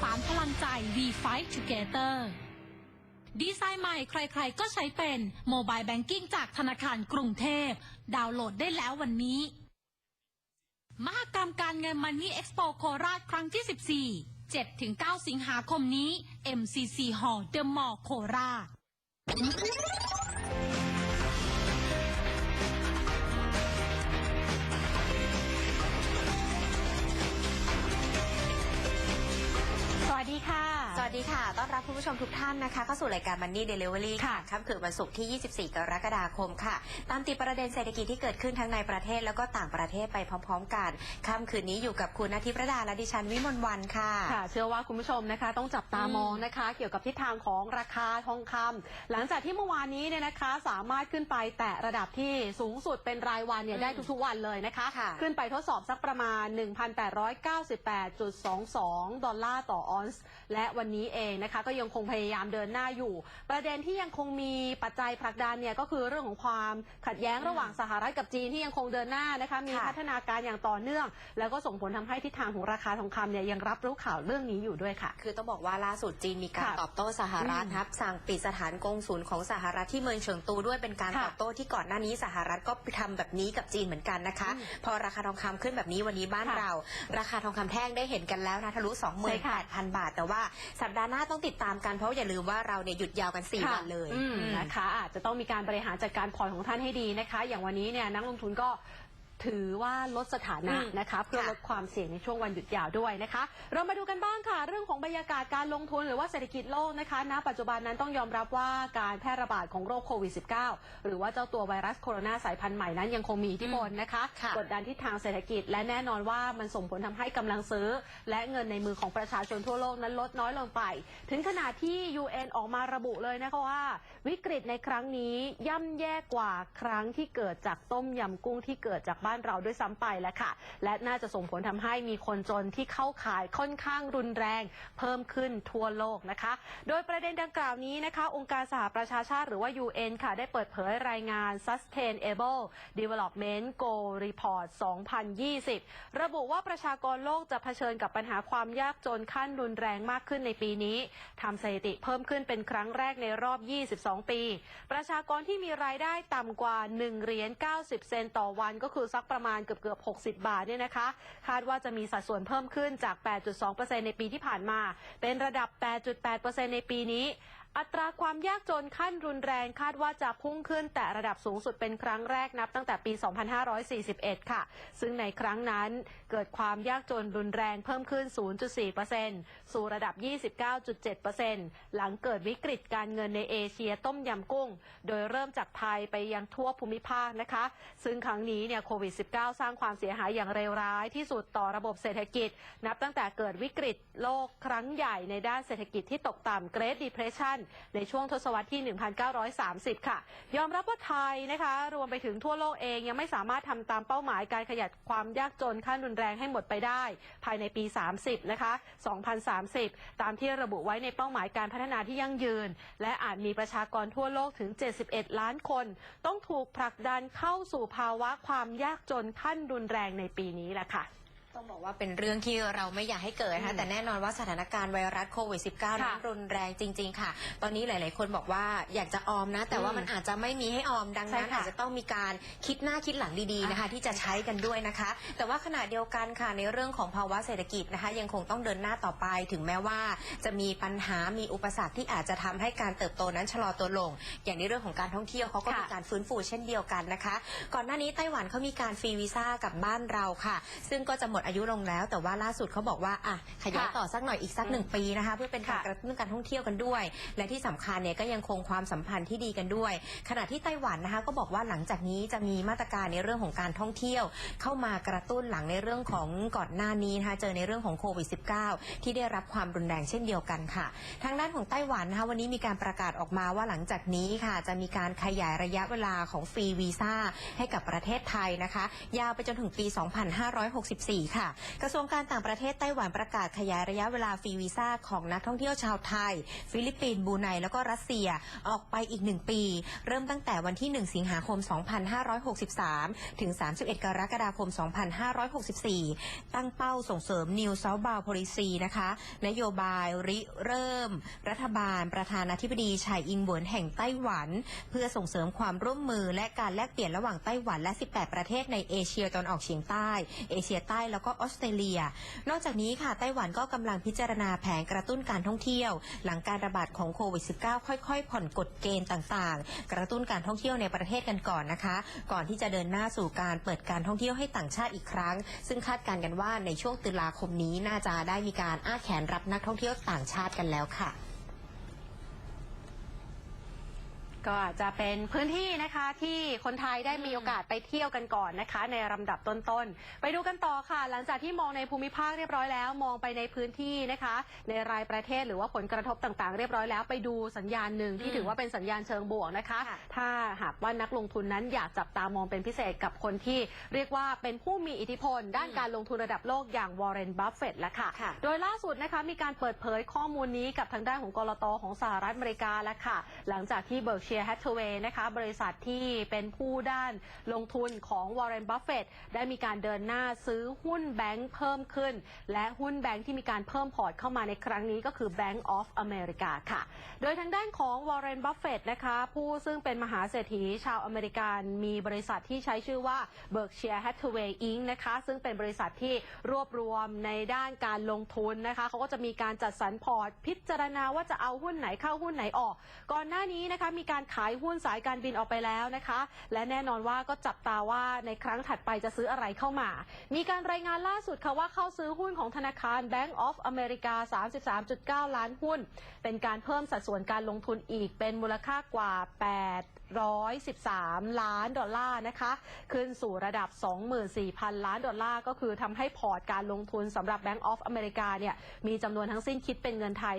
สารพลังใจ We Fight Together ดีไซน์ใหม่ใครๆก็ใช้เป็นโมบายแบงกิ้งจากธนาคารกรุงเทพ ดาวน์โหลดได้แล้ววันนี้ มหกรรมการเงินมันนี่เอ็กซ์โปโคราชครั้งที่ 14 7-9 สิงหาคมนี้ MCC Hall The Mall โคราช ดีค่ะ ต้อนรับคุณผู้ชมทุกท่านนะคะเข้าสู่รายการ Money Delivery ค่ะค่ะค่ำคืนวันศุกร์ที่ 24 กรกฎาคมค่ะ ตามติดประเด็นเศรษฐกิจที่เกิดขึ้นทั้งในประเทศแล้วก็ต่างประเทศไปพร้อม ๆ กัน ค่ำคืนนี้อยู่กับคุณอาทิตย์ประดาและดิฉันวิมลวันค่ะ ค่ะ เชื่อว่าคุณผู้ชมนะคะต้องจับตามองนะคะ เกี่ยวกับทิศทางของราคาทองคำหลังจากที่เมื่อวานนี้เนี่ยนะคะ สามารถขึ้นไปแตะระดับที่สูงสุดเป็นรายวันเนี่ยอืมได้ทุกๆวันเลยนะคะค่ะขึ้นไปทดสอบสักประมาณ 1,898.22 ดอลลาร์ต่อออนซ์และวันนี้เองนะคะก็ยังคงพยายามเดินหน้าอยู่ ประเด็นที่ยังคงมีปัจจัยผลักดันเนี่ยก็คือเรื่องของความขัดแย้งระหว่างสหรัฐกับจีนที่ยังคงเดินหน้านะคะมีค่ะพัฒนาการอย่างต่อเนื่อง แล้วก็ส่งผลทำให้ทิศทางของราคาทองคำเนี่ยยังรับรู้ข่าวเรื่องนี้อยู่ด้วยค่ะ คือต้องบอกว่าล่าสุดจีนมีการค่ะตอบโต้สหรัฐอืมครับสั่งปิดสถานกงศูนย์ของสหรัฐที่เมืองเฉิงตูด้วยเป็นการค่ะตอบโต้ที่ก่อนหน้านี้สหรัฐก็ทำแบบนี้กับจีนเหมือนกันนะคะอืมพอราคาทองคำขึ้นแบบนี้วันนี้บ้านค่ะเรา ราคาทองคำแท่งได้เห็นกันแล้วนะทะลุใช่ค่ะ28,000 บาท แต่ว่าสัปดาห์หน้าต้องติดตามกันเพราะอย่าลืมว่าเราเนี่ยหยุดยาวกัน4วันเลยอืมอืมนะคะอาจจะต้องมีการบริหารจัดการพอร์ตของท่านให้ดีนะคะ อย่างวันนี้เนี่ยนักลงทุนก็ ถือว่าลดสถานะอืมนะคะเพื่อค่ะลดความเสี่ยงในช่วงวันหยุดยาวด้วยนะคะ เรามาดูกันบ้างค่ะ เรื่องของบรรยากาศการลงทุนหรือว่าเศรษฐกิจโลกนะคะณปัจจุบันนั้นต้องยอมรับว่าการแพร่ระบาดของโรคโควิด -19 หรือว่าเจ้าตัวไวรัสโคโรนาสายพันธุ์ใหม่นั้นยังคงมีอิทธิพลนะคะค่ะกดดันทิศทางเศรษฐกิจและแน่นอนว่ามันส่งผลทำให้กำลังซื้อ และเงินในมือของประชาชนทั่วโลกนั้นลดน้อยลงไป ถึงขนาดที่ UN ออกมาระบุเลยนะคะว่า วิกฤตในครั้งนี้ย่ำแย่กว่าครั้งที่เกิดจากต้มยำกุ้งที่เกิดจากบ้านเราด้วยซ้ำไปแล้วค่ะ และน่าจะส่งผลทำให้มีคนจนที่เข้าข่ายค่อนข้างรุนแรง เพิ่มขึ้นทั่วโลกนะคะ โดยประเด็นดังกล่าวนี้นะคะ องค์การสหประชาชาติหรือว่า UN ค่ะ ได้เปิดเผยรายงาน Sustainable Development Goal Report 2020 ระบุว่าประชากรโลกจะเผชิญกับปัญหาความยากจนขั้นรุนแรงมากขึ้นในปีนี้ทำสถิติเพิ่มขึ้นเป็นครั้งแรกในรอบ 22 ปี ประชากรที่มีรายได้ต่ำกว่า 1 เหรียญ 90 เซนต์ต่อวันก็คือสักประมาณเกือบเกือบ 60 บาทเนี่ยนะคะ คาดว่าจะมีสัดส่วนเพิ่มขึ้นจาก 8.2%ในปีที่ผ่านมา เป็นระดับ 8.8%ในปีนี้ อัตราความยากจนขั้นรุนแรงคาดว่าจะพุ่งขึ้นแต่ระดับสูงสุดเป็นครั้งแรกนับตั้งแต่ปี 2541 ค่ะ ซึ่งในครั้งนั้นเกิดความยากจนรุนแรงเพิ่มขึ้น 0.4%สู่ระดับ 29.7%หลังเกิดวิกฤตการเงินในเอเชียต้มยำกุ้ง โดยเริ่มจากไทยไปยังทั่วภูมิภาคนะคะ ซึ่งครั้งนี้เนี่ยโควิด -19 สร้างความเสียหายอย่างเลวร้ายที่สุดต่อระบบเศรษฐกิจ นับตั้งแต่เกิดวิกฤตโลกครั้งใหญ่ในด้านเศรษฐกิจที่ตกต่ำ Great Depression ในช่วงทศวรรษที่ 1930 ค่ะ ยอมรับว่าไทยนะคะ รวมไปถึงทั่วโลกเองยังไม่สามารถทำตามเป้าหมายการขยับความยากจนขั้นรุนแรงให้หมดไปได้ ภายในปี 30 นะคะ 2030 ตามที่ระบุไว้ในเป้าหมายการพัฒนาที่ยั่งยืน และอาจมีประชากรทั่วโลกถึง 71 ล้านคน ต้องถูกผลักดันเข้าสู่ภาวะความยากจนขั้นรุนแรงในปีนี้แหละค่ะ ต้องบอกว่าเป็นเรื่องที่เราไม่อยากให้เกิดนะคะอืมแต่แน่นอนว่าสถานการณ์ไวรัสโควิด -19 นั้นค่ะรุนแรงจริง ๆ ค่ะ ตอนนี้หลาย ๆ คนบอกว่าอยากจะออมนะ แต่ว่าอืมมันอาจจะไม่มีให้ออมดังนั้นใช่ค่ะอาจจะต้องมีการคิดหน้าคิดหลังดีๆนะคะ ที่จะใช้กันด้วยนะคะ แต่ว่าขณะเดียวกันค่ะในเรื่องของภาวะเศรษฐกิจนะคะ ยังคงต้องเดินหน้าต่อไป ถึงแม้ว่าจะมีปัญหามีอุปสรรคที่อาจจะทำให้การเติบโตนั้นชะลอตัวลง อย่างในเรื่องของการท่องเที่ยวเขาก็ค่ะมีการฟื้นฟูเช่นเดียวกันนะคะ ก่อนหน้านี้ไต้หวันเขามีการฟรีวีซ่ากับบ้านเราค่ะ ซึ่งก็จะหมดอายุลงแล้ว แต่ว่าล่าสุดเขาบอกว่าอะขยายค่ะต่อสักหน่อยอีกสักหนึ่งปีนะคะ เพื่อเป็นการค่ะกระตุ้นการท่องเที่ยวกันด้วย และที่สำคัญเนี่ยก็ยังคงความสัมพันธ์ที่ดีกันด้วย ขณะที่ไต้หวันนะคะก็บอกว่าหลังจากนี้จะมีมาตรการในเรื่องของการท่องเที่ยว เข้ามากระตุ้นหลังในเรื่องของก่อนหน้านี้นะคะเจอในเรื่องของโควิด -19 ที่ได้รับความรุนแรงเช่นเดียวกันค่ะ ทางด้านของไต้หวันนะคะวันนี้มีการประกาศออกมาว่าหลังจากนี้ค่ะ จะมีการขยายระยะเวลาของฟรีวีซ่าให้กับประเทศไทยนะคะ ยาวไปจนถึงปี 2564ค่ะ กระทรวงการต่างประเทศไต้หวันประกาศขยายระยะเวลาฟรีวีซ่าของนักท่องเที่ยวชาวไทย ฟิลิปปินส์บูไนแล้วก็รัสเซียออกไปอีก1ปี เริ่มตั้งแต่วันที่ 1 สิงหาคม 2563 ถึง 31 กรกฎาคม 2564 ตั้งเป้าส่งเสริม New South Bound Policy นะคะนโยบายริเริ่ม รัฐบาล ประธานาธิบดีไฉอิงหวนแห่งไต้หวัน เพื่อส่งเสริมความร่วมมือและการแลกเปลี่ยนระหว่างไต้หวันและ 18 ประเทศในเอเชียตะวันออกเฉียงใต้ เอเชียใต้แล้วก็ออสเตรเลีย นอกจากนี้ค่ะไต้หวันก็กำลังพิจารณาแผนกระตุ้นการท่องเที่ยว หลังการระบาดของโควิด -19 ค่อยๆ ผ่อนกฎเกณฑ์ต่างๆ กระตุ้นการท่องเที่ยวในประเทศกันก่อนนะคะ ก่อนที่จะเดินหน้าสู่การเปิดการท่องเที่ยวให้ต่างชาติอีกครั้ง ซึ่งคาดการณ์กันว่าในช่วงตุลาคมนี้น่าจะได้มีการอ้าแขนรับนักท่องเที่ยวต่างชาติกันแล้วค่ะ ก็อาจจะเป็นพื้นที่นะคะที่คนไทยได้มีโอกาสไปเที่ยวกันก่อนนะคะ ในลำดับต้นๆ ไปดูกันต่อค่ะ หลังจากที่มองในภูมิภาคเรียบร้อยแล้วมองไปในพื้นที่นะคะ ในรายประเทศหรือว่าผลกระทบต่างๆ เรียบร้อยแล้วไปดูสัญญาณหนึ่งที่อืมถือว่าเป็นสัญญาณเชิงบวกนะคะค่ะถ้าหากว่านักลงทุนนั้นอยากจับตามองเป็นพิเศษกับคนที่ เรียกว่าเป็นผู้มีอิทธิพล ด้านการลงทุนระดับโลกอย่างวอร์เรนบัฟเฟตต์ละค่ะค่ะ โดยล่าสุดนะคะมีการเปิดเผยข้อมูลนี้กับทางด้านของกรตของสหรัฐอเมริกาแล้วค่ะ หลังจากที่เบิร์กเชียร์แฮทเทเวย์นะคะบริษัทที่เป็นผู้ด้านลงทุนของวอร์เรนบัฟเฟตได้มีการเดินหน้าซื้อหุ้นแบงค์เพิ่มขึ้น และหุ้นแบงค์ที่มีการเพิ่มพอร์ตเข้ามาในครั้งนี้ก็คือ Bank of America ค่ะ โดยทางด้านของวอร์เรนบัฟเฟตนะคะผู้ซึ่งเป็นมหาเศรษฐีชาวอเมริกันมีบริษัทที่ใช้ชื่อว่า Berkshire Hathaway Inc. นะคะซึ่งเป็นบริษัทที่รวบรวมในด้านการลงทุนนะคะเขาก็จะมีการจัดสรรพอร์ตพิจารณาว่าจะเอาหุ้นไหนเข้าหุ้นไหนออก ก่อนหน้านี้นะคะมีการขายหุ้นสายการบินออกไปแล้วนะคะ และแน่นอนว่าก็จับตาว่าในครั้งถัดไปจะซื้ออะไรเข้ามา มีการรายงานล่าสุดค่ะว่าเข้าซื้อหุ้นของธนาคาร Bank of America 33.9 ล้านหุ้น เป็นการเพิ่มสัดส่วนการลงทุนอีกเป็นมูลค่ากว่า 813 ล้านดอลลาร์นะคะ ขึ้นสู่ระดับ 24,000 ล้านดอลลาร์ ก็คือทำให้พอร์ตการลงทุนสำหรับ Bank of America เนี่ยมีจำนวนทั้งสิ้นคิดเป็นเงินไทย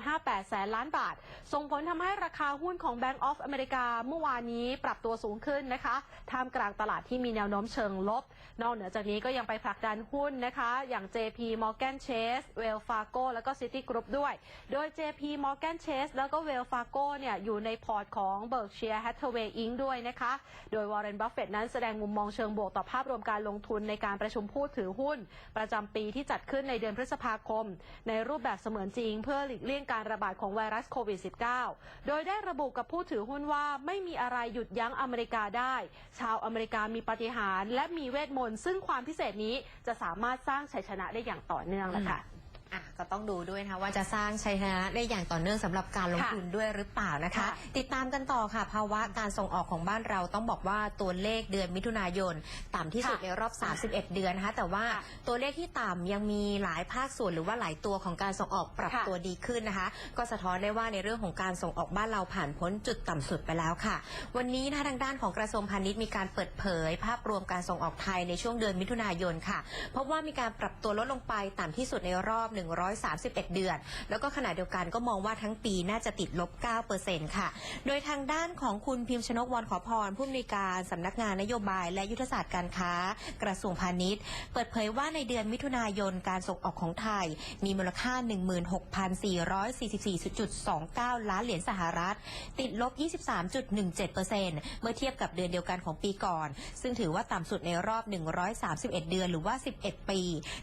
7.58 แสนล้านบาท ส่งผลทำให้ราคาหุ้นของ Bank of America เมื่อวานนี้ปรับตัวสูงขึ้นนะคะท่ามกลางตลาดที่มีแนวโน้มเชิงลบ นอกเหนือจากนี้ก็ยังไปผลักดันหุ้นนะคะ อย่าง JP Morgan Chase Wells Fargo แล้วก็ Citigroup ด้วย โดย JP Morgan Chase แล้วก็ Wells Fargo เนี่ยอยู่ในพอร์ตของ Berkshire Hathaway Inc. ด้วยนะคะ โดย Warren Buffett นั้นแสดงมุมมองเชิงบวกต่อภาพรวมการลงทุนในการประชุมผู้ถือหุ้น ประจำปีที่จัดขึ้นในเดือนพฤษภาคม ในรูปแบบเสมือนจริง เพื่อหลีกเลี่ยงการระบาดของไวรัสโควิด -19 โดยได้ระบุกับผู้ถือหุ้นว่าไม่มีอะไรหยุดยั้งอเมริกาได้ ชาวอเมริกามีปฏิหารและมีเวทมนต์ซึ่งความพิเศษนี้จะสามารถสร้างชัยชนะได้อย่างต่อเนื่องแหละค่ะ อะก็ต้องดูด้วยนะคะว่าจะสร้างชัยชนะได้อย่างต่อเนื่องสำหรับการลงค่ะทุนด้วยหรือเปล่านะคะ ค่ะติดตามกันต่อค่ะ ภาวะการส่งออกของบ้านเราต้องบอกว่าตัวเลขเดือนมิถุนายน ต่ำที่สุดค่ะในรอบ 31 เดือนนะคะ แต่ว่าค่ะตัวเลขที่ต่ำยังมีหลายภาคส่วนหรือว่าหลายตัวของการส่งออกปรับค่ะ ตัวดีขึ้นนะคะ ก็สะท้อนได้ว่าในเรื่องของการส่งออกบ้านเราผ่านพ้นจุดต่ำสุดไปแล้วค่ะ วันนี้นะคะทางด้านของกระทรวงพาณิชย์มีการเปิดเผย ภาพรวมการส่งออกไทยในช่วงเดือนมิถุนายนค่ะพบว่ามีการปรับตัวลดลงไปต่ำที่สุดในรอบ131 เดือน แล้วก็ขณะเดียวกันก็มองว่าทั้งปีน่าจะติดลบ 9%ค่ะ โดยทางด้านของคุณพิมพ์ชนกวรขอพรผู้อำนวยการสำนักงานนโยบายและยุทธศาสตร์การค้า กระทรวงพาณิชย์ เปิดเผยว่าในเดือนมิถุนายนการส่งออกของไทย มีมูลค่า 16,444.29 ล้านเหรียญสหรัฐ ติดลบ 23.17%เมื่อเทียบกับเดือนเดียวกันของปีก่อน ซึ่งถือว่าต่ำสุดในรอบ 131 เดือนหรือว่า 11 ปี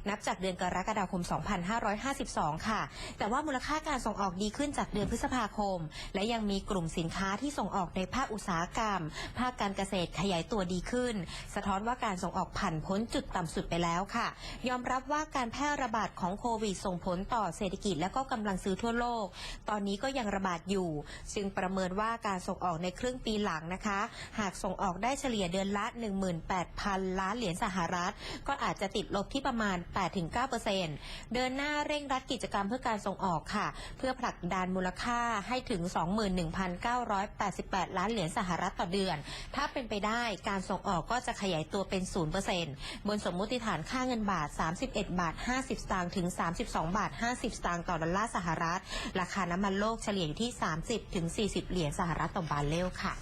นับจากเดือนกรกฎาคม 25 2552 ค่ะ แต่ว่ามูลค่าการส่งออกดีขึ้นจากเดือนพฤษภาคม และยังมีกลุ่มสินค้าที่ส่งออกในภาคอุตสาหกรรม ภาคการเกษตรขยายตัวดีขึ้น สะท้อนว่าการส่งออกผ่านพ้นจุดต่ำสุดไปแล้วค่ะ ยอมรับว่าการแพร่ระบาดของโควิดส่งผลต่อเศรษฐกิจและก็กำลังซื้อทั่วโลก ตอนนี้ก็ยังระบาดอยู่จึงประเมินว่าการส่งออกในครึ่งปีหลังนะคะ หากส่งออกได้เฉลี่ยเดือนละ 18,000 ล้านเหรียญสหรัฐ ก็อาจจะติดลบที่ประมาณ 8-9%เดินหน้าเร่งรัดกิจกรรมเพื่อการส่งออกค่ะ เพื่อผลักดันมูลค่าให้ถึง 21,988 ล้านเหรียญสหรัฐต่อเดือน ถ้าเป็นไปได้การส่งออกก็จะขยายตัวเป็น 0%บนสมมุติฐานค่าเงินบาท 31 บาท 50 สตางค์ถึง 32 บาท 50 สตางค์ต่อดอลลาร์สหรัฐ ราคาน้ำมันโลกเฉลี่ยอยู่ที่ 30 ถึง 40 เหรียญสหรัฐต่อบาร์เรลค่ะ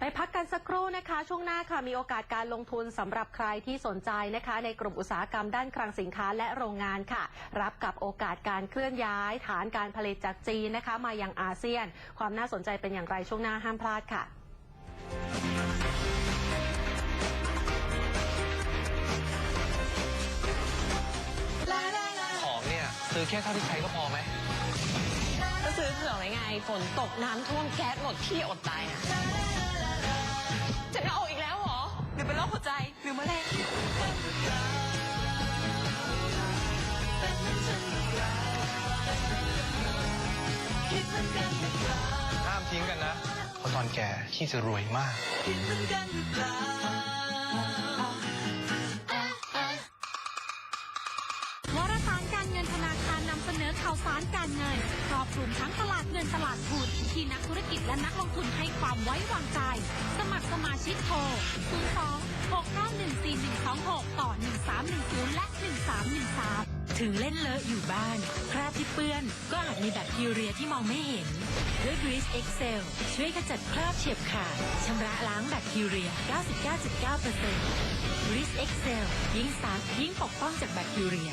ไปพักกันสักครู่นะคะ ช่วงหน้าค่ะมีโอกาสการลงทุนสำหรับใครที่สนใจนะคะ ในกลุ่มอุตสาหกรรมด้านคลังสินค้าและโรงงานค่ะ รับกับโอกาสการเคลื่อนย้าย ฐานการผลิตจากจีนนะคะ มายังอาเซียน ความน่าสนใจเป็นอย่างไรช่วงหน้าห้ามพลาดค่ะของเนี่ยซื้อแค่เท่าที่ใช้ก็พอไหมก็ซื้อเผื่อไว้ไงฝนตกน้ำท่วมแก๊สหมดที่อดตายนะ จะเอาอีกแล้วเหรอ หรือเป็นโรคหัวใจ หรือมะเร็งห้ามทิ้งกันนะ เพราะตอนแก่ขี้จะรวยมาก วารสารการเงินธนาคารนำเสนอข่าวสารการเงิน ครอบคลุมทั้งตลาดเงินตลาดทุน ที่นักธุรกิจและนักลงทุนให้ความไว้วางใจ สมัครสมาชิกโทร 02 691 4126 ต่อ 1310 และ 1313 ถึงเล่นเลอะอยู่บ้าน คราบที่เปื้อน ก็อาจมีแบคทีเรียที่มองไม่เห็นด้วย Grease Excel ช่วยขจัดคราบเฉียบขาดชำระล้างแบคทีเรีย 99.9% Grease Excel ยิ่งซักยิ่งปกป้องจากแบคทีเรีย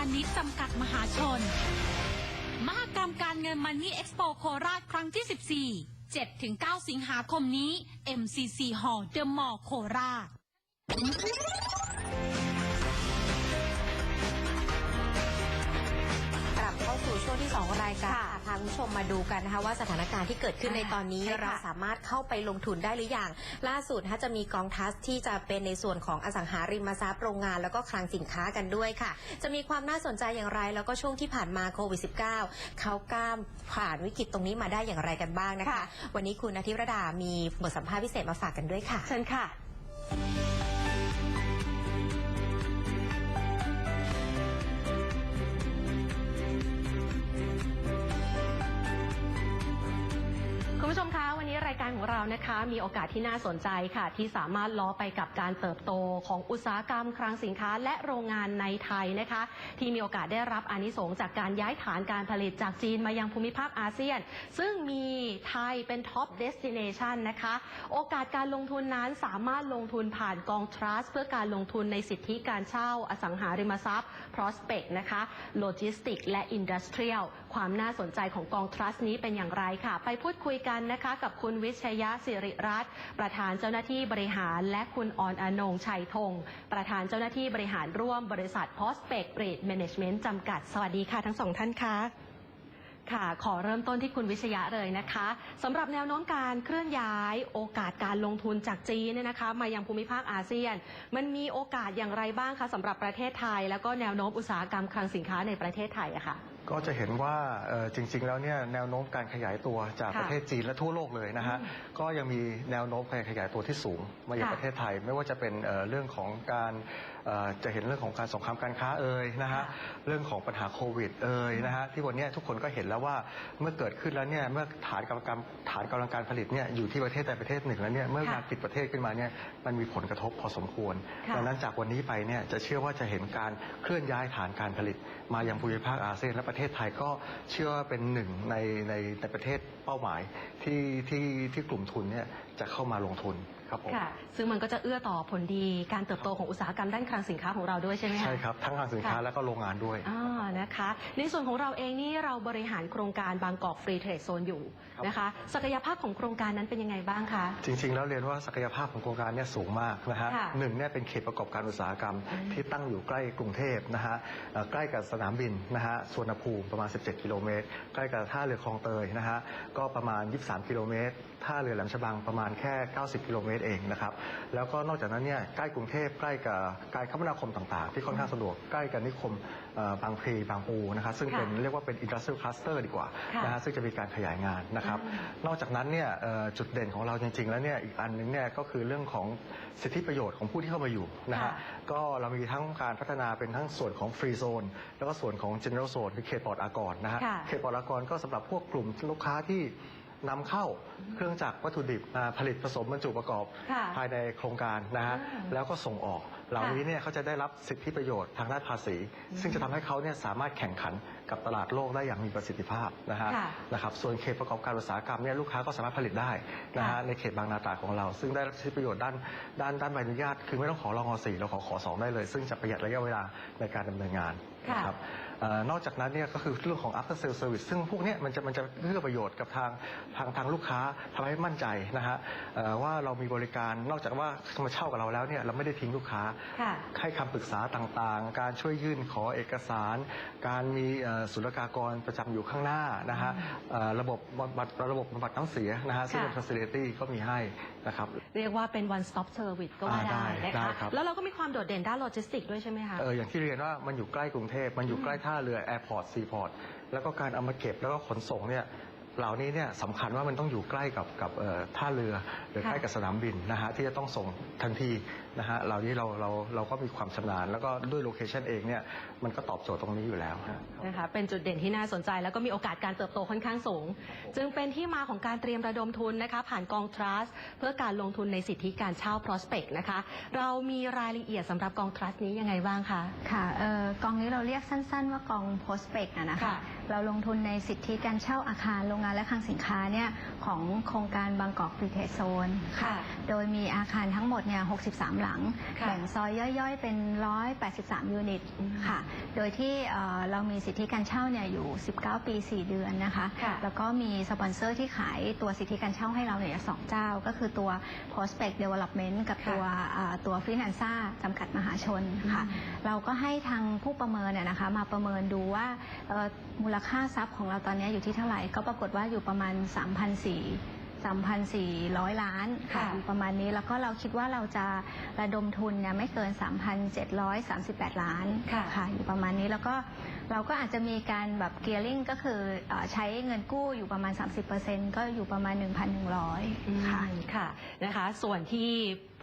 าณิชย์จำกัดมหาชน มหกรรมการเงินมันนี่เอ็กซ์โปโคราชครั้งที่ 14 7-9 สิงหาคมนี้ MCC Hall เดอะมอลโคราช ช่วงที่ 2 รายการค่ะพาคุณผู้ชมมาดูกันนะคะว่าสถานการณ์ที่เกิดขึ้นในตอนนี้ใช่ค่ะเราสามารถเข้าไปลงทุนได้หรือยังล่าสุดนะคะจะมีกองทัสที่จะเป็นในส่วนของอสังหาริมทรัพย์โรงงาน แล้วก็คลังสินค้ากันด้วยค่ะ จะมีความน่าสนใจอย่างไรแล้วก็ช่วงที่ผ่านมาโควิด -19 เขากล้ามผ่านวิกฤตตรงนี้มาได้อย่างไรกันบ้างนะคะค่ะวันนี้คุณอาทิรดามีบทสัมภาษณ์พิเศษมาฝากกันด้วยค่ะ เชิญค่ะ คุณผู้ชมคะวันนี้รายการของเรานะคะ มีโอกาสที่น่าสนใจค่ะ ที่สามารถล้อไปกับการเติบโตของอุตสาหกรรมคลังสินค้าและโรงงานในไทยนะคะ ที่มีโอกาสได้รับอานิสงส์จากการย้ายฐานการผลิตจากจีนมายังภูมิภาคอาเซียน ซึ่งมีไทยเป็นท็อปเดสติเนชันนะคะ โอกาสการลงทุนนั้นสามารถลงทุนผ่านกองทรัสเพื่อการลงทุนในสิทธิการเช่าอสังหาริมทรัพย์ prospect นะคะโลจิสติกและอินดัสเทรียลความน่าสนใจของกองทรัสนี้เป็นอย่างไรค่ะ ไปพูดคุยกันนะคะกับคุณวิชยะสิริรัตน์ประธานเจ้าหน้าที่บริหาร และคุณออนอนงชัยธงประธานเจ้าหน้าที่บริหารร่วมบริษัท prospect rate management จำกัด สวัสดีค่ะทั้งสองท่านค่ะ ค่ะ ขอเริ่มต้นที่คุณวิชยะเลยนะคะสำหรับแนวโน้มการเคลื่อนย้ายโอกาสการลงทุนจากจีนเนี่ยนะคะ มายังภูมิภาคอาเซียน มันมีโอกาสอย่างไรบ้างคะสำหรับประเทศไทย แล้วก็แนวโน้มอุตสาหกรรมคลังสินค้าในประเทศไทยอะค่ะ ก็จะเห็นว่าเอ่อจริง ๆ แล้วเนี่ยแนวโน้มการขยายตัวจากค่ะประเทศจีนและทั่วโลกเลยนะฮะอืมก็ยังมีแนวโน้มการขยายตัวที่สูงมาอย่างค่ะประเทศไทย ไม่ว่าจะเป็นเอ่อเรื่องของการเอ่อ จะเห็นเรื่องของการสงครามการค้าเอ่ยนะฮะค่ะเรื่องของปัญหาโควิดเอ่ยนะฮะที่วันเนี้ยทุกคนก็เห็นแล้วว่าเมื่อเกิดขึ้นแล้วเนี่ยเมื่อฐานกำลังการฐานกำลังการผลิตเนี่ยอยู่ที่ประเทศใดประเทศหนึ่งแล้วเนี่ยเมื่องานปิดประเทศขึ้นมาเนี่ยมันมีผลกระทบพอสมควรค่ะดังนั้นจากวันนี้ไปเนี่ยจะเชื่อว่าจะเห็นการเคลื่อนย้ายฐานการผลิต มายังภูมิภาคอาเซียนและประเทศไทยก็เชื่อว่าเป็นหนึ่งในในในประเทศเป้าหมายที่ที่ที่กลุ่มทุนเนี่ยจะเข้ามาลงทุน ครับผมค่ะ ซึ่งมันก็จะเอื้อต่อผลดีการเติบโตของอุตสาหกรรมด้านคลังสินค้าของเราด้วยใช่ไหมคะ ใช่ครับ ทั้งทางสินค้าค่ะ และก็โรงงานด้วย อ่านะคะ ในส่วนของเราเองนี่เราบริหารโครงการบางกอกฟรีเทรดโซนอยู่ครับ นะคะ ศักยภาพของโครงการนั้นเป็นยังไงบ้างคะ จริง ๆ แล้วเรียนว่าศักยภาพของโครงการเนี่ยสูงมากนะฮะค่ะหนึ่งเนี่ยเป็นเขตประกอบการอุตสาหกรรมอืมที่ตั้งอยู่ใกล้กรุงเทพนะฮะเอ่อใกล้กับสนามบินนะฮะสวนภูมิประมาณ 17 กิโลเมตร ใกล้กับท่าเรือคลองเตยนะฮะก็ประมาณ 23 กิโลเมตรท่าเรือแหลมฉบังประมาณแค่ 90 กิโลเมตรเองนะครับ แล้วก็นอกจากนั้นเนี่ยใกล้กรุงเทพใกล้กับการคมนาคมต่างๆ ที่ค่อนข้างสะดวกใกล้กับนิคมเอ่อบางพลีบางปูนะครับซึ่งเป็นค่ะเรียกว่าเป็น industrial cluster ดีกว่าค่ะนะฮะซึ่งจะมีการขยายงานนะครับอืมนอกจากนั้นเนี่ยเอ่อจุดเด่นของเราจริง ๆ แล้วเนี่ยอีกอันหนึงเนี่ยก็คือเรื่องของสิทธิประโยชน์ของผู้ที่เข้ามาอยู่นะฮะค่ะก็เรามีทั้งการพัฒนาเป็นทั้งส่วนของฟรีโซนแล้วก็ส่วนของ general zone คือเขตปลอดอากรนะฮะค่ะเขตปลอดอากรก็สำหรับพวกกลุ่มลูกค้าที่ นำเข้าเครื่องจักรวัตถุดิบมาผลิตผสมบรรจุประกอบค่ะภายในโครงการนะฮะอ่าแล้วก็ส่งออก เหล่านี้เนี่ยเขาจะได้รับสิทธิประโยชน์ทางด้านภาษี ซึ่งจะทำให้เขาเนี่ยสามารถแข่งขัน กับตลาดโลกได้อย่างมีประสิทธิภาพนะฮะค่ะนะครับส่วนเขตประกอบการอุตสาหกรรมเนี่ยลูกค้าก็สามารถผลิตได้นะฮะค่ะ ในเขตบางนาตราดของเรา ซึ่งได้รับสิทธิประโยชน์ด้านด้านด้านใบอนุญาต คือไม่ต้องขอรองอสี่เราขอขอสองได้เลย ซึ่งจะประหยัดระยะเวลาในการดำเนินงานค่ะนะครับ เอ่อนอกจากนั้นเนี่ยก็คือเรื่องของ after sale service ซึ่งพวกเนี้ยมันจะมันจะเพื่อประโยชน์กับทางทางทางลูกค้าทำให้มั่นใจนะฮะเอ่อว่าเรามีบริการนอกจากว่ามาเช่ากับเราแล้วเนี่ยเราไม่ได้ทิ้งลูกค้า ค่ะ ให้คำปรึกษาต่างๆ การช่วยยื่นขอเอกสาร การมีเอ่อศุลกากรประจำอยู่ข้างหน้านะฮะเอ่อระบบบำบัดระบบบำบัดน้ำเสียนะฮะซึ่งเป็น ค่ะ facility ก็มีให้นะครับ เรียกว่าเป็น one stop service ก็ว่าอ่าได้ได้นะได้คะครับ แล้วเราก็มีความโดดเด่นด้านโลจิสติกด้วยใช่ไหมคะ เอออย่างที่เรียนว่ามันอยู่ใกล้กรุงเทพมันอยู่ใกล้ท่าเรือแอร์พอร์ตซีพอร์ตแล้วก็การเอามาเก็บแล้วก็ขนส่งเนี่ยเหล่านี้เนี่ยสำคัญว่ามันต้องอยู่ใกล้กับกับเอ่อท่าเรือหรือค่ะ ใกล้กับสนามบินนะฮะที่จะต้องส่งทันทีนะฮะเหล่านี้เราเราเราก็มีความชำนาญแล้วก็ด้วยโลเคชันเองเนี่ยมันก็ตอบโจทย์ตรงนี้อยู่แล้วฮะ นะคะเป็นจุดเด่นที่น่าสนใจ แล้วก็มีโอกาสการเติบโตค่อนข้างสูง จึงเป็นที่มาของการเตรียมระดมทุนนะคะ ผ่านกอง trust เพื่อการลงทุนในสิทธิการเช่า prospect นะคะ เรามีรายละเอียดสำหรับกอง trust นี้ยังไงบ้างคะ ค่ะเอ่อกองนี้เราเรียกสั้นๆว่ากอง Prospect อะนะคะ ค่ะ เราลงทุนในสิทธิการเช่าอาคารโรงงานและคลังสินค้าเนี่ยของโครงการบางกอกฟรีเทสโซน ค่ะ โดยมีอาคารทั้งหมดเนี่ย 63หลังค่ะแบ่งซอยย่อยๆ เป็น 183 ยูนิตอืมค่ะ โดยที่เอ่อเรามีสิทธิการเช่าเนี่ยอยู่ 19 ปี 4 เดือนนะคะค่ะแล้วก็มีสปอนเซอร์ที่ขายตัวสิทธิการเช่าให้เราเนี่ยสองเจ้า ก็คือตัว Prospect Development กับค่ะตัวอ่าตัวฟินแลนซ่าจำกัดมหาชนค่ะ เราก็ให้ทางผู้ประเมินเนี่ยนะคะมาประเมินดูว่าเอ่อมูลค่าทรัพย์ของเราตอนนี้อยู่ที่เท่าไหร่ ก็ปรากฏว่าอยู่ประมาณ 3,400 3,400 ล้านค่ะค่ะ อยู่ประมาณนี้แล้วก็เราคิดว่าเราจะระดมทุนเนี่ยไม่เกิน 3,738 ล้านค่ะค่ะอยู่ประมาณนี้แล้วก็เราก็อาจจะมีการแบบเกียร์ลิงก็คือเออใช้เงินกู้อยู่ประมาณ 30%ก็อยู่ประมาณ 1,100 ค่ะอืมค่ะนะคะ ส่วนที่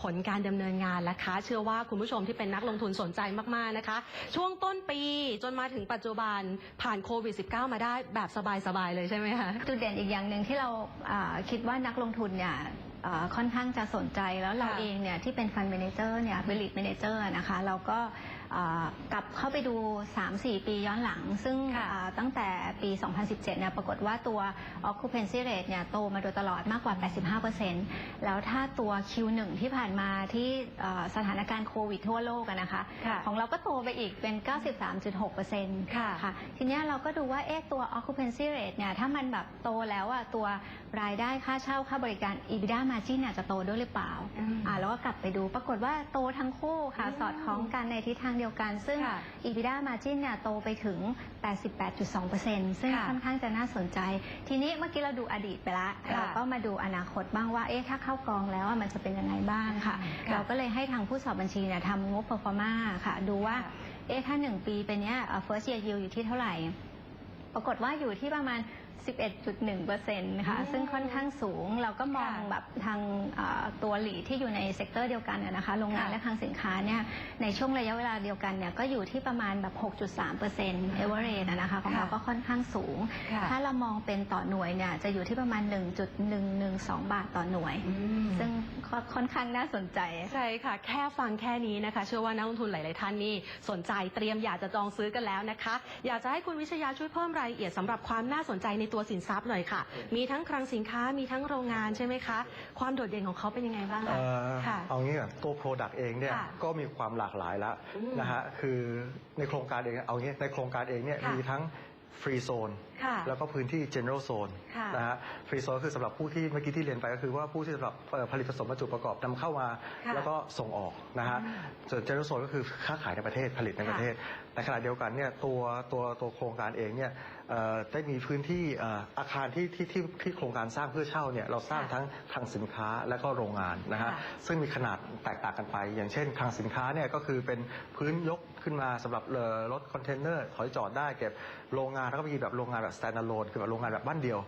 ผลการดำเนินงานนะคะ เชื่อว่าคุณผู้ชมที่เป็นนักลงทุนสนใจมากๆนะคะ ช่วงต้นปีจนมาถึงปัจจุบันผ่านโควิด -19 มาได้แบบสบาย ๆ เลยใช่ไหมคะจุดเด่นอีกอย่างหนึ่งที่เราอ่าคิดว่านักลงทุนเนี่ยอ่าค่อนข้างจะสนใจแล้วเราค่ะเองเนี่ยที่เป็นฟันเมนเจอร์เนี่ยเบลิตเมนเจอร์นะคะ เราก็อ่า กลับเข้าไปดู 3-4 ปีย้อนหลัง ซึ่งค่ะอ่าตั้งแต่ปี 2017เนี่ยปรากฏว่าตัว occupancy rate เนี่ยโตมาโดยตลอดมากกว่า 85%แล้วถ้าตัว Q1 ที่ผ่านมาที่อ่าสถานการณ์โควิดทั่วโลกอะนะคะค่ะของเราก็โตไปอีกเป็น 93.6%ค่ะค่ะทีเนี้ยเราก็ดูว่าเอ๊ะตัว occupancy rate เนี่ยถ้ามันแบบโตแล้วอะตัวรายได้ค่าเช่าค่าบริการ EBITDA margin อาจจะโตด้วยหรือเปล่าอืมอ่าแล้วก็กลับไปดูปรากฏว่าโตทั้งคู่ค่ะอืมสอดคล้องกันในทิศทางเดียวกัน ซึ่ง ค่ะ EBITDA margin เนี่ยโตไปถึง 88.2%ซึ่งค่ะค่อนข้างจะน่าสนใจ ทีนี้เมื่อกี้เราดูอดีตไปละค่ะเราก็มาดูอนาคตบ้างว่า เอ๊ะ ถ้าเข้ากองแล้วอะมันจะเป็นยังไงบ้างค่ะ ค่ะเราก็เลยให้ทางผู้สอบบัญชีเนี่ยทำงบ performa ค่ะ ดูว่า ค่ะ เอ๊ะ ถ้าหนึ่งปีเป็นเนี้ยเอ่อ first year yield อยู่ที่เท่าไหร่ ปรากฏว่าอยู่ที่ประมาณ 11.1%ค่ะอืมซึ่งค่อนข้างสูง เราก็มองค่ะแบบทางเอ่อตัวหลีดที่อยู่ในเซกเตอร์เดียวกันน่ะนะคะโรงงานค่ะและคลังสินค้าเนี่ยในช่วงระยะเวลาเดียวกันเนี่ยก็อยู่ที่ประมาณแบบ 6.3% average อะนะคะของเราก็ค่อนข้างสูง ค่ะถ้าเรามองเป็นต่อหน่วยเนี่ยจะอยู่ที่ประมาณ 1.112 บาทต่อหน่วย อืม ซึ่งก็ ค่อนข้างน่าสนใจ ใช่ค่ะ แค่ฟังแค่นี้นะคะ เชื่อว่านักลงทุนหลาย ๆ ท่านนี่สนใจเตรียมอยากจะจองซื้อกันแล้วนะคะ อยากจะให้คุณวิชยาช่วยเพิ่มรายละเอียดสำหรับความน่าสนใจในตัวสินทรัพย์หน่อยค่ะ มีทั้งคลังสินค้ามีทั้งโรงงานใช่ไหมคะ ความโดดเด่นของเขาเป็นยังไงบ้างเอ่คะอค่ะเอางี้ก่อนตัว Product เองเนี่ยค่ะก็มีความหลากหลายแล้วอืมนะฮะคือในโครงการเองเอางี้ในโครงการเองเนี่ยค่ะมีทั้ง ฟรีโซนค่ะแล้วก็พื้นที่ general zone ค่ะนะฮะฟรีโซนคือสำหรับผู้ที่เมื่อกี้ที่เรียนไปก็คือว่าผู้ที่สำหรับเอ่อผลิตผสมบรรจุประกอบนำเข้ามา ค่ะแล้วก็ส่งออกนะฮะอืมส่วน general zone ก็คือค้าขายในประเทศผลิตในค่ะประเทศ ในขณะเดียวกันเนี่ยตัวตัวตัวโครงการเองเนี่ย เอ่อได้มีพื้นที่เอ่ออาคารที่ที่ที่ที่โครงการสร้างเพื่อเช่าเนี่ยเราสร้างค่ะทั้งคลังสินค้าและก็โรงงานนะฮะค่ะซึ่งมีขนาดแตกต่างกันไป อย่างเช่นคลังสินค้าเนี่ยก็คือเป็นพื้นยกขึ้นมาสำหรับเอ่อรถคอนเทนเนอร์ถอยจอดได้เก็บโรงงานแล้วก็มีแบบโรงงานแบบ stand alone คือแบบโรงงานแบบบ้านเดียว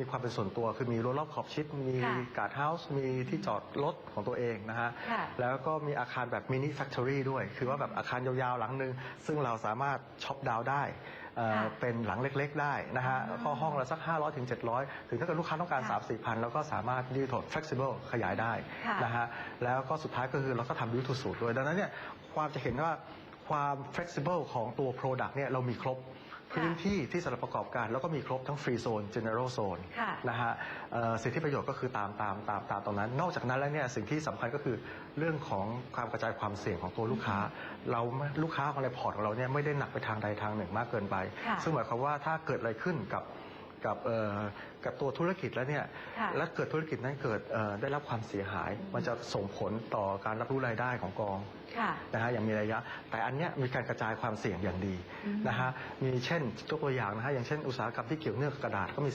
มีความเป็นส่วนตัวคือมีรั้วรอบขอบชิดมีค่ะการ์ดเฮาส์มีที่จอดรถของตัวเองนะฮะ ค่ะ แล้วก็มีอาคารแบบมินิแฟคทอรี่ด้วย คือว่าแบบอาคารยาวๆหลังหนึ่งซึ่งเราสามารถช็อปดาวน์ได้ เอ่อค่ะเป็นหลังเล็กๆ ได้นะฮะแล้วก็ห้องละสัก 500ถึง700 ถึงถ้าเกิดลูกค้าต้องการ ค่ะ3 4พันแล้วก็สามารถยืดถด flexible ขยายได้ค่ะนะฮะแล้วก็สุดท้ายก็คือเราก็ทำ build to suit ด้วย ดังนั้นเนี่ยความจะเห็นว่าความ flexible ของตัว product เนี่ยเรามีครบ พื้นที่ที่สำหรับประกอบการ แล้วก็มีครบทั้ง free zone general zone ค่ะนะฮะเอ่อสิทธิประโยชน์ก็คือตามตามตามตามตรงนั้น นอกจากนั้นแล้วเนี่ยสิ่งที่สำคัญก็คือเรื่องของความกระจายความเสี่ยงของตัวลูกค้า เราลูกค้าของในพอร์ตของเราเนี่ยไม่ได้หนักไปทางใดทางหนึ่งมากเกินไป ค่ะ ซึ่งหมายความว่าถ้าเกิดอะไรขึ้นกับ กับเอ่อกับตัวธุรกิจแล้วเนี่ยค่ะและเกิดธุรกิจนั้นเกิดเอ่อได้รับความเสียหาย มันจะส่งผลต่อการรับรู้รายได้ของกองค่ะนะฮะอย่างมีระยะ แต่อันเนี้ยมีการกระจายความเสี่ยงอย่างดีอืมนะฮะมีเช่นยกตัวอย่างนะฮะอย่างเช่นอุตสาหกรรมที่เกี่ยวเนื่องกับกระดาษก็มี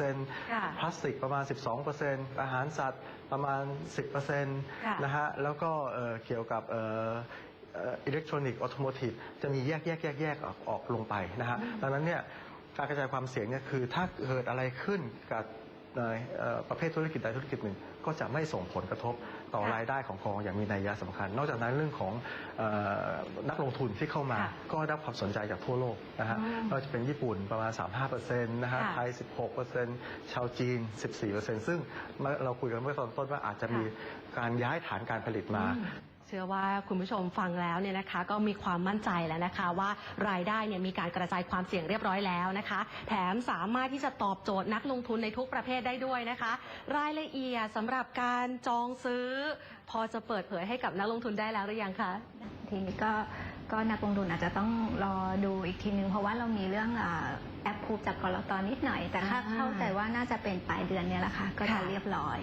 15%ค่ะพลาสติกประมาณ 12%อาหารสัตว์ประมาณ 10%ค่ะนะฮะแล้วก็เอ่อเกี่ยวกับอิเล็กทรอนิกส์ออโตโมทีฟจะมีแยกแยกแยกแยกออกออกลงไปนะฮะดังนั้นเนี่ย การกระจายความเสี่ยงเนี่ยคือถ้าเกิดอะไรขึ้นกับเอ่อเอ่อประเภทธุรกิจใดธุรกิจหนึ่ง ก็จะไม่ส่งผลกระทบต่อค่ะรายได้ของกองอย่างมีนัยยะสำคัญ นอกจากนั้นเรื่องของเออนักลงทุนที่เข้ามาค่ะก็ได้รับความสนใจจากทั่วโลกนะฮะอืมไม่ว่าจะเป็นญี่ปุ่นประมาณ 35%นะฮะค่ะไทย 16%ชาวจีน 14%ซึ่งเมื่อเราคุยกันเมื่อตอนต้นว่าอาจจะมีการย้ายฐานการผลิตมา เชื่อว่าคุณผู้ชมฟังแล้วเนี่ยนะคะ ก็มีความมั่นใจแล้วนะคะ ว่ารายได้เนี่ยมีการกระจายความเสี่ยงเรียบร้อยแล้วนะคะ แถมสามารถที่จะตอบโจทย์นักลงทุนในทุกประเภทได้ด้วยนะคะ รายละเอียดสำหรับการจองซื้อ พอจะเปิดเผยให้กับนักลงทุนได้แล้วหรือยังคะ ทีนี้ก็ ก็นักลงทุนอาจจะต้องรอดูอีกทีนึง เพราะว่าเรามีเรื่องแอปพูจากกรตนิดหน่อย แต่ถ้าอ่าเข้าใจว่าน่าจะเป็นปลายเดือนเนี้แหละค่ะ ก็จะค่ะเรียบร้อย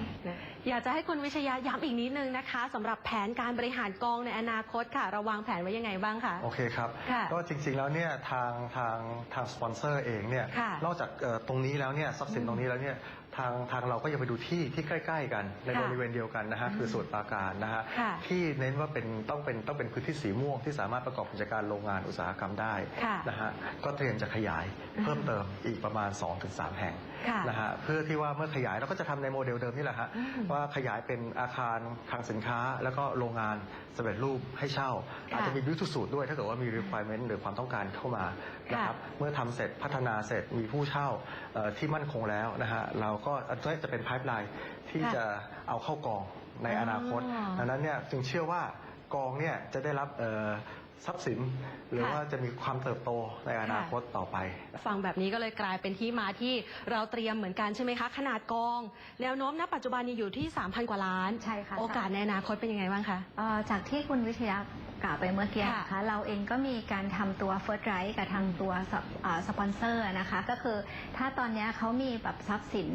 อยากจะให้คุณวิชยาย้ำอีกนิดนึงนะคะสำหรับแผนการบริหารกองในอนาคตค่ะเราวางแผนไว้ยังไงบ้างคะโอเคครับค่ะก็จริงๆแล้วเนี่ยทางทางทางสปอนเซอร์เองเนี่ยค่ะนอกจากเอ่อตรงนี้แล้วเนี่ยทรัพย์สินตรงนี้แล้วเนี่ย ทางทางเราก็ยังไปดูที่ที่ใกล้ ๆ กัน ในค่ะบริเวณเดียวกันนะฮะคือส่วนปราการนะฮะค่ะที่เน้นว่าเป็นต้องเป็นต้องเป็นพื้นที่สีม่วงที่สามารถประกอบกิจการโรงงานอุตสาหกรรมได้ค่ะนะฮะก็เตรียมจะขยายเพิ่มเติมอีกประมาณ 2-3 แห่ง ค่ะนะฮะเพื่อที่ว่าเมื่อขยายเราก็จะทำในโมเดลเดิมนี่แหละฮะอืมว่าขยายเป็นอาคารคลังสินค้า แล้วก็โรงงานสำเร็จรูปให้เช่า อาจจะมีบิวทูสูตรด้วยถ้าเกิดว่ามี requirement หรือความต้องการเข้ามานะครับเมื่อทำเสร็จพัฒนาเสร็จมีผู้เช่าเอ่อที่มั่นคงแล้วนะฮะเราก็อันนี้จะเป็น pipeline ที่ค่ะจะเอาเข้ากองในอนาคตอ๋อดังนั้นเนี่ยจึงเชื่อว่ากองเนี่ยจะได้รับเอ่อ ทรัพย์สิน หรือค่ะ ว่าจะมีความเติบโตในอนาคตต่อไป ฟังแบบนี้ก็เลยกลายเป็นที่มาที่เราเตรียมเหมือนกันใช่ไหมคะ ขนาดกอง แนวโน้มณปัจจุบันนี้อยู่ที่ 3,000 กว่าล้าน ใช่ค่ะโอกาสในอนาคตเป็นยังไงบ้างคะ เอ่อจากที่คุณวิทยาก ล่าวไปเมื่อกี้ค่ะนะคะเราเองก็มีการทำตัว First Right กับทางตัวสปอนเซอร์นะคะ ก็คือถ้าตอนเนี้ยเขามีแบบทรัพย์สิน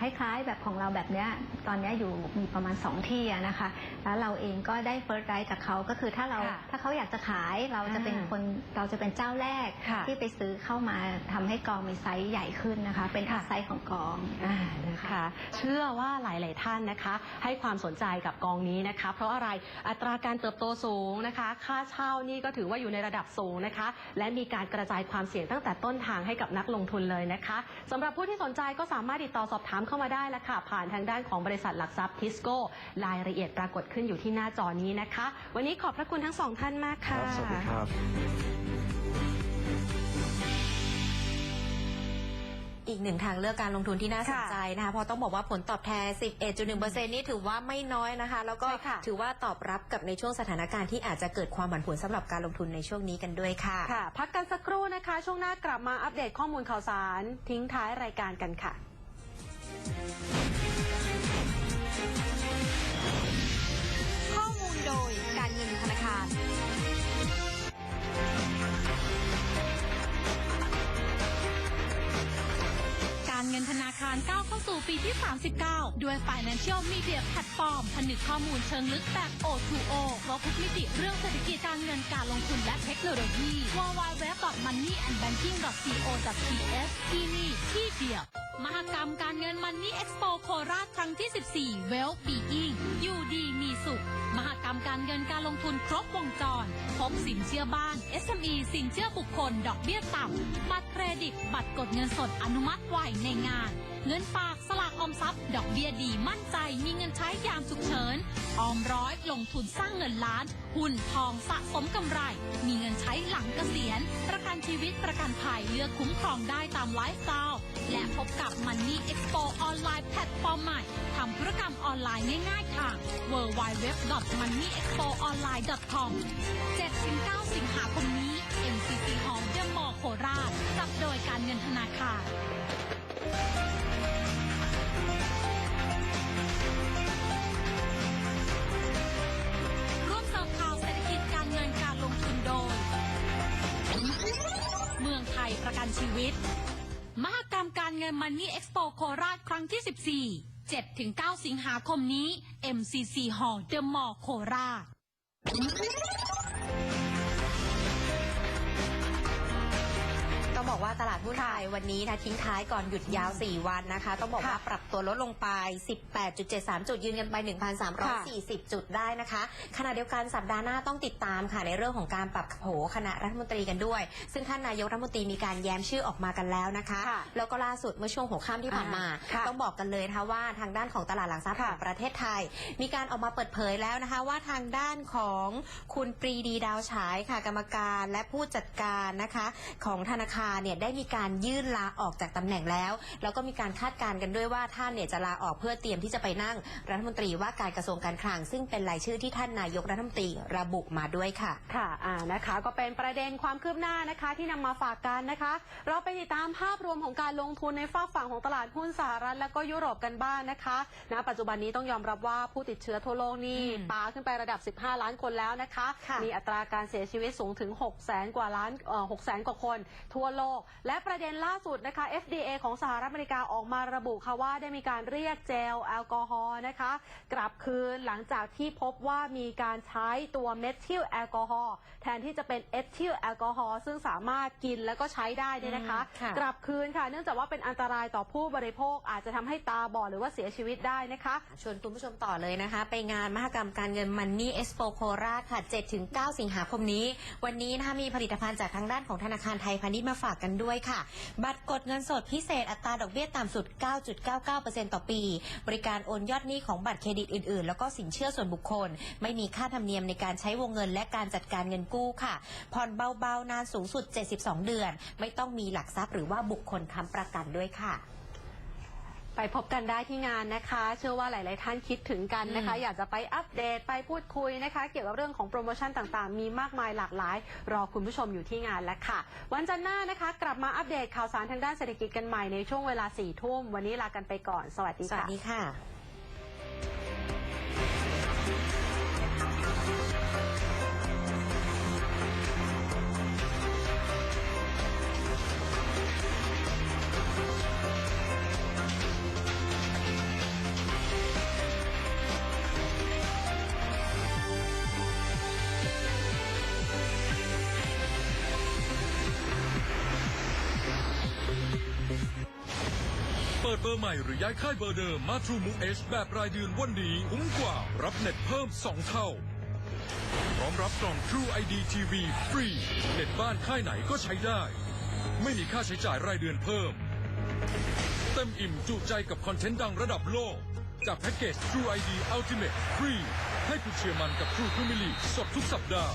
คล้ายๆ แบบของเราแบบเนี้ยตอนเนี้ยอยู่มีประมาณ 2 ที่อะนะคะ แล้วเราเองก็ได้ First Right จากเขาก็คือถ้าเราค่ะถ้าเขาอยากจะขายเราจะเป็นอ่าคนเราจะเป็นเจ้าแรกค่ะที่ไปซื้อเข้ามาทำให้กองมีไซส์ใหญ่ขึ้นนะคะ เป็นค่ะ ไซส์ของกอง อ่านะคะเชื่อว่าหลาย ๆ ท่านนะคะ ให้ความสนใจกับกองนี้นะคะ เพราะอะไรอัตราการเติบโตสูงนะคะค่าเช่านี่ก็ถือว่าอยู่ในระดับสูงนะคะ และมีการกระจายความเสี่ยงตั้งแต่ต้นทางให้กับนักลงทุนเลยนะคะสำหรับผู้ที่สนใจก็สามารถติดต่อสอบถามเข้ามาได้ละค่ะ ผ่านทางด้านของบริษัทหลักทรัพย์ทิสโก้รายละเอียดปรากฏขึ้นอยู่ที่หน้าจอนี้นะคะ วันนี้ขอบพระคุณทั้งสองท่านมากค่ะ สวัสดีครับ อีกหนึ่งทางเลือกการลงทุนที่น่าสนใจนะคะเพราะต้องบอกว่าผลตอบแทน 11.1%นี่ถือว่าไม่น้อยนะคะ แล้วก็ใช่ค่ะถือว่าตอบรับกับในช่วงสถานการณ์ที่อาจจะเกิดความผันผวนสำหรับการลงทุนในช่วงนี้กันด้วยค่ะค่ะ พักกันสักครู่นะคะ ช่วงหน้ากลับมาอัปเดตข้อมูลข่าวสาร ทิ้งท้ายรายการกันค่ะข้อมูลโดย เงินธนารก้าวเข้าสู่ปีที่ 39 ด้วย Financial Media Platform ผนึกข้อมูลเชิงลึกแบบ O2O ครบทุกมิติเรื่องเศรษฐกิจการเงินการลงทุนและเทคโนโลยี www.moneyandbanking.co.th ที่นี่ที่เดียว มหกรรมการเงิน Money Expo โคราชครั้งที่ 14 Well Being อยู่ดีมีสุข มหกรรมการเงินการลงทุนครบวงจร พบสินเชื่อบ้าน SME สินเชื่อบุคคล ดอกเบี้ยต่ำ บัตรเครดิต บัตรกดเงินสดอนุมัติไวในงาน เงินฝากสลากออมทรัพย์ ดอกเบี้ยดีมั่นใจ มีเงินใช้ยามฉุกเฉิน ออมร้อยลงทุนสร้างเงินล้าน หุ้นทองสะสมกำไร มีเงินใช้หลังเกษียณ ประกันชีวิตประกันภัยเลือกคุ้มครองได้ตามไลฟ์สไตล์และพบกับ Money Expo ออนไลน์แพลตฟอร์มใหม่ทำธุรกรรมออนไลน์ง่ายๆทาง www.moneyexpoonline.com 7-9 สิงหาคมนี้ MCC Hall เดอะมอโคราชจัดโดยการเงินธนาคารร่วมเสริมข่าวเศรษฐกิจการเงินการลงทุนโดย เมืองไทยประกันชีวิต มหกรรมการเงินมันนี่เอ็กโปโคราชครั้งที่ 14 7-9 สิงหาคมนี้ MCC Hall The Mall โคราช บอกว่าตลาดหุ้นไทยวันนี้นะทิ้งท้ายก่อนหยุดยาว 4 วันนะคะ ต้องบอกว่าค่ะปรับตัวลดลงไป 18.73 จุดยืนกันไป 1,340 จุดได้นะคะขณะเดียวกันสัปดาห์หน้าต้องติดตามค่ะในเรื่องของการปรับโผคณะรัฐมนตรีกันด้วย ซึ่งท่านนายกรัฐมนตรีมีการแย้มชื่อออกมากันแล้วนะคะค่ะแล้วก็ล่าสุดเมื่อช่วงหัวค่ำที่ผ่านมาอ่าค่ะต้องบอกกันเลยนะคะว่าทางด้านของตลาดหลักทรัพย์ค่ะแห่งประเทศไทย มีการออกมาเปิดเผยแล้วนะคะ ว่าทางด้านของคุณปรีดีดาวฉายค่ะกรรมการและผู้จัดการนะคะ ของธนาคารเนี่ยได้มีการยื่นลาออกจากตำแหน่งแล้ว แล้วก็มีการคาดการณ์กันด้วยว่าท่านเนี่ยจะลาออกเพื่อเตรียมที่จะไปนั่งรัฐมนตรีว่าการกระทรวงการคลัง ซึ่งเป็นรายชื่อที่ท่านนายกรัฐมนตรีระบุมาด้วยค่ะ ค่ะอ่านะคะ ก็เป็นประเด็นความคืบหน้านะคะ ที่นำมาฝากกันนะคะ เราไปติดตามภาพรวมของการลงทุนในฝากฝั่งของตลาดหุ้นสหรัฐและก็ยุโรปกันบ้างนะคะณปัจจุบันนี้ต้องยอมรับว่าผู้ติดเชื้อทั่วโลกนี่อืมปาขึ้นไประดับ 15 ล้านคนแล้วนะคะค่ะมีอัตราการเสียชีวิตสูงถึง6แสนกว่าล้านเอ่อ6แสนกว่าคนทั่วโลกและประเด็นล่าสุดนะคะ FDA ของสหรัฐอเมริกาออกมาระบุค่ะว่าได้มีการเรียกเจลแอลกอฮอล์นะคะ กลับคืนหลังจากที่พบว่ามีการใช้ตัวเมทิลแอลกอฮอล์แทนที่จะเป็นเอทิลแอลกอฮอล์ซึ่งสามารถกินแล้วก็ใช้ได้เนี่ยนะคะอืมค่ะกลับคืนค่ะ เนื่องจากว่าเป็นอันตรายต่อผู้บริโภคอาจจะทำให้ตาบอดหรือว่าเสียชีวิตได้นะคะชวนคุณผู้ชมต่อเลยนะคะ ไปงานมหกรรมการเงินมันนี่เอ็กซ์โปโคราชค่ะ7-9 สิงหาคมนี้ วันนี้นะคะมีผลิตภัณฑ์จากทางด้านของธนาคารไทยพาณิชย์มาฝากกันด้วยค่ะ บัตรกดเงินสดพิเศษอัตราดอกเบี้ยต่ำสุด 9.99%ต่อปี บริการโอนยอดหนี้ของบัตรเครดิตอื่น ๆ แล้วก็สินเชื่อส่วนบุคคล ไม่มีค่าธรรมเนียมในการใช้วงเงินและการจัดการเงินกู้ค่ะ ผ่อนเบา ๆ นานสูงสุด 72 เดือน ไม่ต้องมีหลักทรัพย์หรือว่าบุคคลค้ำประกันด้วยค่ะ ไปพบกันได้ที่งานนะคะ เชื่อว่าหลาย ๆ ท่านคิดถึงกันนะคะอืมอยากจะไปอัปเดตไปพูดคุยนะคะ เกี่ยวกับเรื่องของโปรโมชั่นต่าง ๆ มีมากมายหลากหลาย รอคุณผู้ชมอยู่ที่งานแล้วค่ะ วันจันทร์หน้านะคะ กลับมาอัปเดตข่าวสารทางด้านเศรษฐกิจกันใหม่ในช่วงเวลา4ี่ทุ่มวันนี้ลากันไปก่อน สวัสดีสวัค่ะ สดีค่ะ อร์ใหม่หรือย้ายค่ายเบอร์เดิมมา True Move H แบบรายเดือนวันนี้คุ้มกว่ารับเน็ตเพิ่ม 2 เท่า พร้อมรับกล่อง True ID TV ฟรี เน็ตบ้านค่ายไหนก็ใช้ได้ ไม่มีค่าใช้จ่ายรายเดือนเพิ่ม เต็มอิ่มจุใจกับคอนเทนต์ดังระดับโลก จากแพ็กเกจ True ID Ultimate ฟรีให้คุณเชียร์มันกับ True Family สดทุกสัปดาห์